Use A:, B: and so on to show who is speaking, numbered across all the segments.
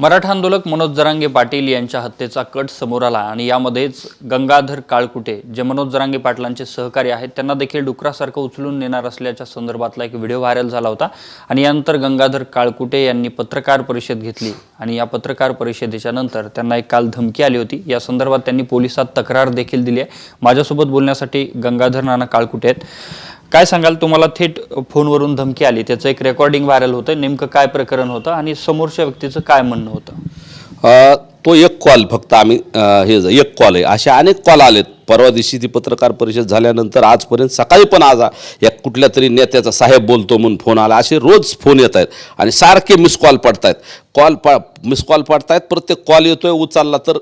A: मराठा आंदोलक मनोज जरांगे पाटील यांच्या हत्येचा कट समोर आला आणि यामध्येच गंगाधर काळकुटे जे मनोज जरांगे पाटलांचे सहकारी आहेत त्यांना देखील डुकरासारखं उचलून नेणार असल्याच्या संदर्भातला एक व्हिडिओ व्हायरल झाला होता. आणि यानंतर गंगाधर काळकुटे यांनी पत्रकार परिषद घेतली आणि या पत्रकार परिषदेच्या नंतर त्यांना एक काल धमकी आली होती. या संदर्भात त्यांनी पोलिसात तक्रार देखील दिली आहे. माझ्यासोबत बोलण्यासाठी गंगाधर नाना काळकुटे आहेत. काय सांगाल? तुम्हाला थेट फोनवरून धमकी आली. त्याचं एक रेकॉर्डिंग व्हायरल होतं. नेमकं काय प्रकरण होतं आणि समोरच्या व्यक्तीचं काय म्हणणं होतं?
B: तो एक कॉल फक्त आम्ही हे एक कॉल आहे. असे अनेक कॉल आलेत. परवा दिवशी ती पत्रकार परिषद झाल्यानंतर आजपर्यंत सकाळी पण आज या कुठल्या तरी नेत्याचा साहेब बोलतो म्हणून फोन आला. असे रोज फोन येत आहेत आणि सारखे मिस कॉल पडतायत. कॉल प मिस कॉल पडतायत. प्रत्येक कॉल येतोय उचलला तर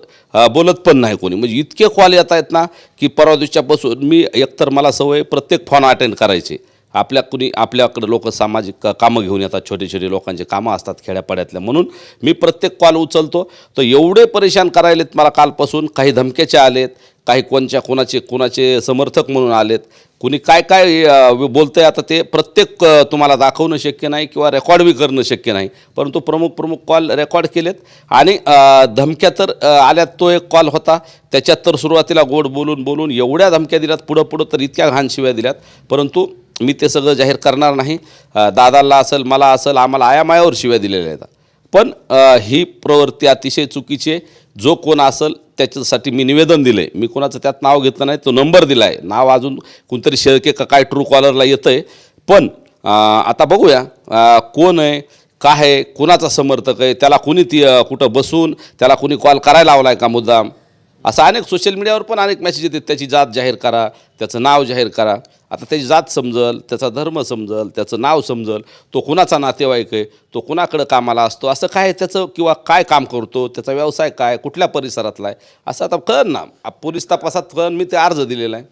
B: बोलत पण नाही कोणी. म्हणजे इतके कॉल येत आहेत ना की परवा दिवशीपासून मी एकतर मला सवय प्रत्येक फोन अटेंड करायची. आपल्या कुणी आपल्याकडे लोक सामाजिक का- कामं घेऊन येतात छोटे छोटे लोकांचे कामं असतात खेड्यापाड्यातल्या म्हणून मी प्रत्येक कॉल उचलतो. तर एवढे परेशान करायलेत मला कालपासून. काही धमक्याचे आलेत काही कोणच्या कोणाचे कोणाचे समर्थक म्हणून आलेत. कुणी काय काय बोलतं आहे आता ते प्रत्येक तुम्हाला दाखवणं शक्य नाही किंवा रेकॉर्ड बी करणं शक्य नाही. परंतु प्रमुख प्रमुख कॉल रेकॉर्ड केलेत. आणि धमक्या तर आल्यात तो एक कॉल होता. त्याच्यात तर सुरुवातीला गोड बोलून बोलून एवढ्या धमक्या दिल्यात पुढं पुढं तर इतक्या घाण शिव्या दिल्यात. परंतु मी ते सगळं जाहीर करणार नाही. दादाला असेल मला असेल आम्हाला आयामायावर शिव्या दिलेल्या आहेत. पण ही प्रवृत्ती अतिशय चुकीची आहे. जो कोण असेल त्याच्यासाठी मी निवेदन दिलं आहे मी कोणाचं त्यात नाव घेतलं नाही तो नंबर दिला आहे नाव अजून कोणतरी शेळके का काय ट्रू कॉलरला येतं आहे पण आता बघूया कोण आहे काय आहे कोणाचा समर्थक आहे त्याला कुणी ती कुठं बसून त्याला कुणी कॉल करायला लावला आहे का मुद्दाम? असं अनेक सोशल मीडियावर पण अनेक मेसेज येतात. त्याची जात जाहीर करा त्याचं नाव जाहीर करा. आता त्याची जात समजल त्याचा धर्म समजल त्याचं नाव समजल तो कुणाचा नातेवाईक आहे तो कुणाकडं कामाला असतो असं काय त्याचं किंवा काय काम करतो त्याचा व्यवसाय काय कुठल्या परिसरातला आहे असं आता कळन ना. पोलीस तपासात कळन मी ते अर्ज दिलेला आहे.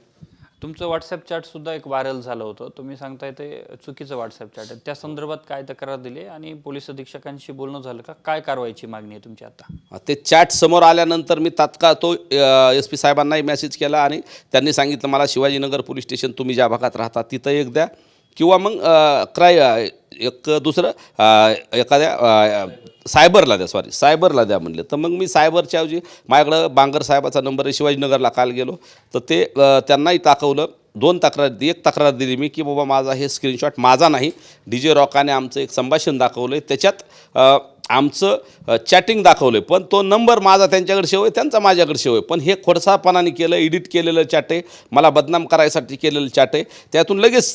A: तुमचं व्हॉट्सअप चॅटसुद्धा एक व्हायरल झालं होतं. तुम्ही सांगताय ते चुकीचं व्हॉट्सअप चॅट आहे. त्या संदर्भात काय तक्रार दिली आणि पोलीस अधीक्षकांशी बोलणं झालं का? काय कारवाईची मागणी आहे तुमची आता?
B: ते चॅट समोर आल्यानंतर मी तात्काळ तो एस पी साहेबांनाही मेसेज केला आणि त्यांनी सांगितलं मला शिवाजीनगर पोलीस स्टेशन तुम्ही ज्या भागात राहता तिथं एक द्या. किंवा मग क्राय एक दुसरं एखाद्या सायबरला द्या सॉरी सायबरला द्या म्हणले. तर मग मी सायबरच्या ऐवजी माझ्याकडं बांगर साहेबाचा नंबर आहे शिवाजीनगरला काल गेलो. तर ते त्यांनाही दाखवलं दोन तक्रार एक तक्रार दिली मी की बाबा माझा हे स्क्रीनशॉट माझा नाही. डी जे रॉकाने आमचं एक संभाषण दाखवलं आहे त्याच्यात आमचं चॅटिंग दाखवलं आहे पण तो नंबर माझा त्यांच्याकडे शेव आहे त्यांचा माझ्याकडे शेव आहे पण हे खोडसापणाने केलं एडिट केलेलं चॅट आहे. मला बदनाम करायसाठी केलेलं चॅट आहे. त्यातून लगेच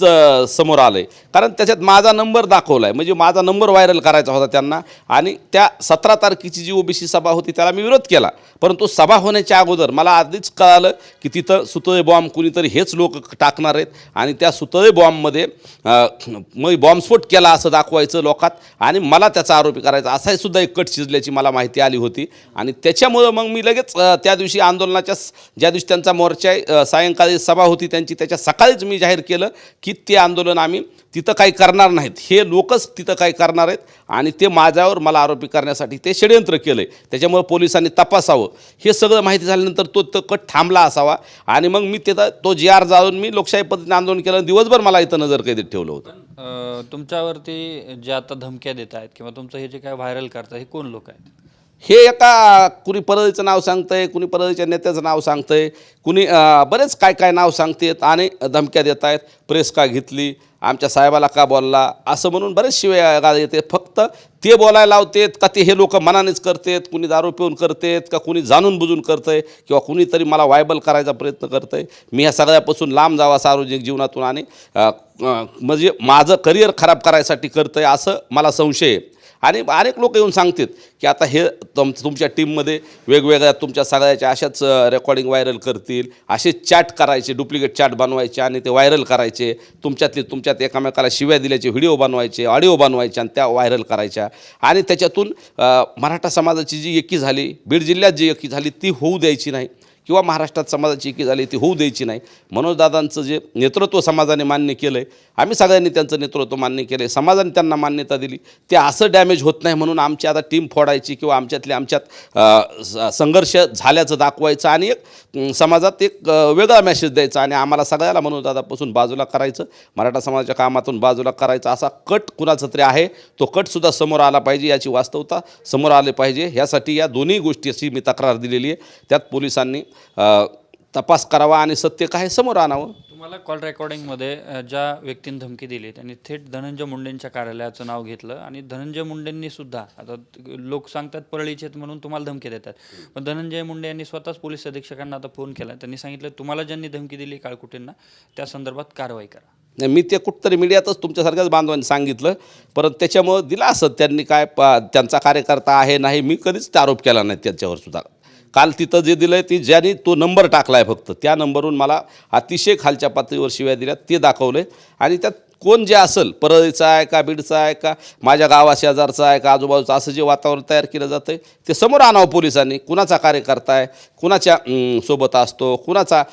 B: समोर आलं आहे कारण त्याच्यात माझा नंबर दाखवला आहे म्हणजे माझा नंबर व्हायरल करायचा होता त्यांना. आणि त्या सतरा तारखेची जी ओबीसी सभा होती त्याला मी विरोध केला. परंतु सभा होण्याच्या अगोदर मला आधीच कळालं की तिथं सुतळे बॉम्ब कुणीतरी हेच लोक टाकणार आहेत. आणि त्या सुतळे बॉम्बमध्ये मग बॉम्बस्फोट केला असं दाखवायचं लोकात. आणि मला त्याचा आरोपी करायचा असाही सुद्धा एक कट शिजल्याची मला माहिती आली होती. आणि त्याच्यामुळं मग मी लगेच त्या दिवशी आंदोलनाच्या ज्या दिवशी त्यांचा मोर्चा सायंकाळी सभा होती त्यांची त्याच्या सकाळीच मी जाहीर केलं की ते आंदोलन आम्ही तिथं काही करणार नाहीत. हे लोकच तिथं काही करणार आहेत आणि ते माझ्यावर मला आरोपी करण्यासाठी ते षडयंत्र केलं आहे त्याच्यामुळं पोलिसांनी तपासावं. हे सगळं माहिती झाल्यानंतर तो तो कट थांबला असावा आणि मग मी तिथं तो जी आर जाळून मी लोकशाही पद्धतीने आंदोलन केलं दिवसभर मला इथं नजर कैदेत ठेवलं होतं.
A: तुमच्यावरती ज्या आता धमक्या देत आहेत किंवा तुमचं हे जे काय व्हायरल करतात हे कोण लोक आहेत?
B: हे एका कुणी परळीचं नाव सांगतंय कुणी परळीच्या नेत्याचं नाव सांगतंय कुणी बरेच काय काय नाव सांगतेत आणि धमक्या देत आहेत प्रेस का घेतली आमच्या साहेबाला का बोलला असं म्हणून बरेच शिवाय गा- येते. फक्त ते बोलायला लावतेत का ते हे लोक मनानेच करतेत कुणी दारू पिऊन करतेत का कुणी जाणून बुजून करतंय किंवा कुणीतरी मला वायबल करायचा प्रयत्न करतंय. मी ह्या सगळ्यापासून लांब जावा सार्वजनिक जीवनातून आणि म्हणजे माझं करिअर खराब करायसाठी करतंय असं मला संशय आहे. आणि अनेक लोक येऊन सांगतात की आता हे तुम तुमच्या टीममध्ये वेगवेगळ्या तुमच्या सगळ्याच्या अशाच रेकॉर्डिंग व्हायरल करतील असे चॅट करायचे डुप्लिकेट चॅट बनवायचे आणि ते व्हायरल करायचे. तुमच्यातले तुमच्यात एकामेकाला शिव्या दिल्याचे व्हिडिओ बनवायचे ऑडिओ बनवायचे आणि त्या व्हायरल करायच्या. आणि त्याच्यातून मराठा समाजाची जी एकी झाली बीड जिल्ह्यात जी एकी झाली ती होऊ द्यायची नाही. किंवा महाराष्ट्रात समाजाची एकी झाली ती होऊ द्यायची नाही. मनोजदादांचं जे नेतृत्व समाजाने मान्य केलं आहे आम्ही सगळ्यांनी त्यांचं नेतृत्व मान्य केलं आहे समाजाने त्यांना मान्यता दिली. ते असं डॅमेज होत नाही म्हणून आमची आता टीम फोडायची किंवा आमच्यातल्या आमच्यात स- संघर्ष झाल्याचं दाखवायचं आणि एक समाजात एक वेगळा मेसेज द्यायचा आणि आम्हाला सगळ्याला मनोजदादापासून बाजूला करायचं मराठा समाजाच्या कामातून बाजूला करायचा. असा कट कुणाचा तरी आहे तो कटसुद्धा समोर आला पाहिजे याची वास्तवता समोर आले पाहिजे. ह्यासाठी या दोन्ही गोष्टीची मी तक्रार दिलेली आहे. त्यात पोलिसांनी तपास करावा आणि सत्य काय समोर आणावं.
A: तुम्हाला कॉल रेकॉर्डिंगमध्ये ज्या व्यक्तीने धमकी दिली त्यांनी थेट धनंजय मुंडेंच्या कार्यालयाचं नाव घेतलं आणि धनंजय मुंडेंनी सुद्धा आता लोक सांगतात परळीचे म्हणून तुम्हाला धमकी देतात. पण धनंजय मुंडे यांनी स्वतःच पोलीस अधीक्षकांना आता फोन केला. त्यांनी सांगितलं तुम्हाला ज्यांनी धमकी दिली काळकुटेंना त्या संदर्भात कारवाई करा.
B: नाही, मी ते कुठंतरी मीडियातच तुमच्यासारख्याच बांधवांनी सांगितलं. परत त्याच्यामुळं दिला असत त्यांनी काय प त्यांचा कार्यकर्ता आहे नाही मी कधीच आरोप केला नाही त्याच्यावर सुद्धा. काल तिथं जे दिलं आहे ती ज्यांनी तो नंबर टाकला आहे फक्त त्या नंबरवरून मला अतिशय खालच्या पातळीवर शिव्या दिल्या ते दाखवलं आणि त्यात कोण जे असेल परळीचा आहे का बीडचा आहे का माझ्या गावा शेजारचा आहे का आजूबाजूचं असं जे वातावरण तयार केलं जातं ते समोर आणावं पोलिसांनी. कुणाचा कार्यकर्ता आहे कुणाच्या सोबत असतो कुणाचा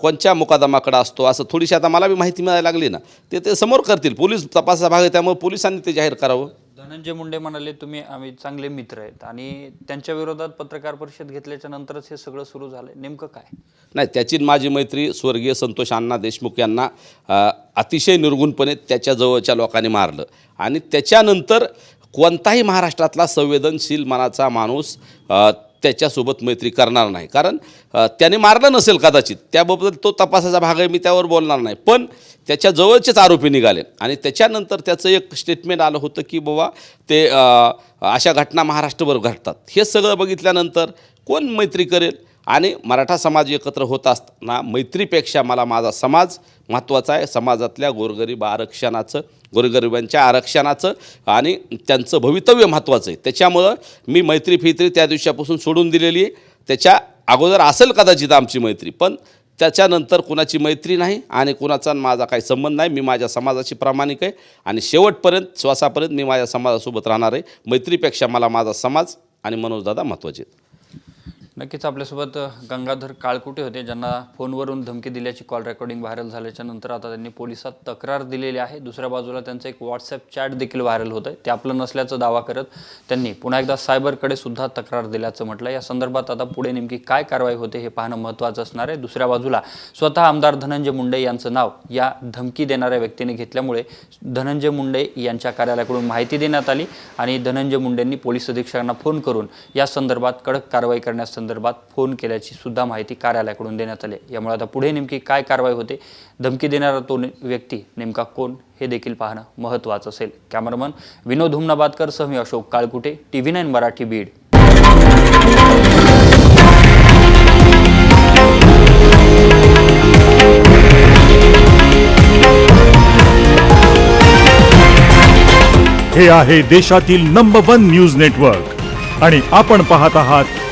B: कोणच्या मुकादमाकडं असतो असं थोडीशी आता मला बी माहिती मिळायला लागली ना ते ते समोर करतील. पोलीस तपासाचा भाग आहे त्यामुळे पोलिसांनी ते जाहीर करावं.
A: धनंजय मुंडे म्हणाले तुम्ही आम्ही चांगले मित्र आहेत. आणि त्यांच्या विरोधात पत्रकार परिषद घेतल्याच्या नंतरच हे सगळं सुरू झालंय. नेमकं काय?
B: नाही त्याची माझी मैत्री स्वर्गीय संतोष अण्णा देशमुख यांना अ, अतिशय निर्गुणपणे त्याच्या जवळच्या लोकांनी मारलं. आणि त्याच्यानंतर कोणताही महाराष्ट्रातला संवेदनशील मनाचा माणूस अ, त्याच्यासोबत मैत्री करणार नाही. कारण त्याने मारलं नसेल कदाचित त्याबद्दल तो तपासाचा भाग आहे मी त्यावर बोलणार नाही. पण त्याच्या जवळचेच आरोपी निघाले. आणि त्याच्यानंतर त्याचं एक स्टेटमेंट आलं होतं की बाबा ते अशा घटना महाराष्ट्रभर घडतात. हे सगळं बघितल्यानंतर कोण मैत्री करेल? आणि मराठा समाज एकत्र होत असताना मैत्रीपेक्षा मला माझा समाज महत्त्वाचा आहे. समाजातल्या गोरगरीब आरक्षणाचं गोरगरिबांच्या आरक्षणाचं आणि त्यांचं भवितव्य महत्त्वाचं आहे. त्याच्यामुळं मी मैत्री फित्री त्या दिवसापासून सोडून दिलेली आहे. त्याच्या अगोदर असेल कदाचित आमची मैत्री पण त्याच्यानंतर कुणाची मैत्री नाही आणि कुणाचा माझा काही संबंध नाही. मी माझ्या समाजाची प्रामाणिक आहे आणि शेवटपर्यंत श्वासापर्यंत मी माझ्या समाजासोबत राहणार आहे. मैत्रीपेक्षा मला माझा समाज आणि मनोजदादा महत्त्वाचे आहेत.
A: नक्कीच आपल्यासोबत गंगाधर काळकुटे होते ज्यांना फोनवरून धमकी दिल्याची कॉल रेकॉर्डिंग व्हायरल झाल्याच्यानंतर आता त्यांनी पोलिसात तक्रार दिलेली आहे. दुसऱ्या बाजूला त्यांचं एक व्हॉट्सअप चॅट देखील व्हायरल होतं ते आपलं नसल्याचा दावा करत त्यांनी पुन्हा एकदा सायबरकडे सुद्धा तक्रार दिल्याचं म्हटलं या संदर्भात आता पुढे नेमकी काय कारवाई होते हे पाहणं महत्त्वाचं असणार आहे. दुसऱ्या बाजूला स्वतः आमदार धनंजय मुंडे यांचं नाव या धमकी देणाऱ्या व्यक्तीने घेतल्यामुळे धनंजय मुंडे यांच्या कार्यालयाकडून माहिती देण्यात आली आणि धनंजय मुंडेंनी पोलीस अधीक्षकांना फोन करून या संदर्भात कडक कारवाई करण्यास संदर्भात फोन केल्याची सुद्धा माहिती कार्यालयाकडून देण्यात आली. यामुळे आता पुढे नेमकी काय कारवाई होते धमकी देणारा तो व्यक्ती नेमका कोण हे देखील पाहणं महत्त्वाचं असेल. कॅमेरामन विनोद हुमनाबादकर सह मी Ashok Kalkute T V nine Marathi Beed.
C: हे आहे देशातील नंबर वन न्यूज नेटवर्क आणि आपण पाहत आहात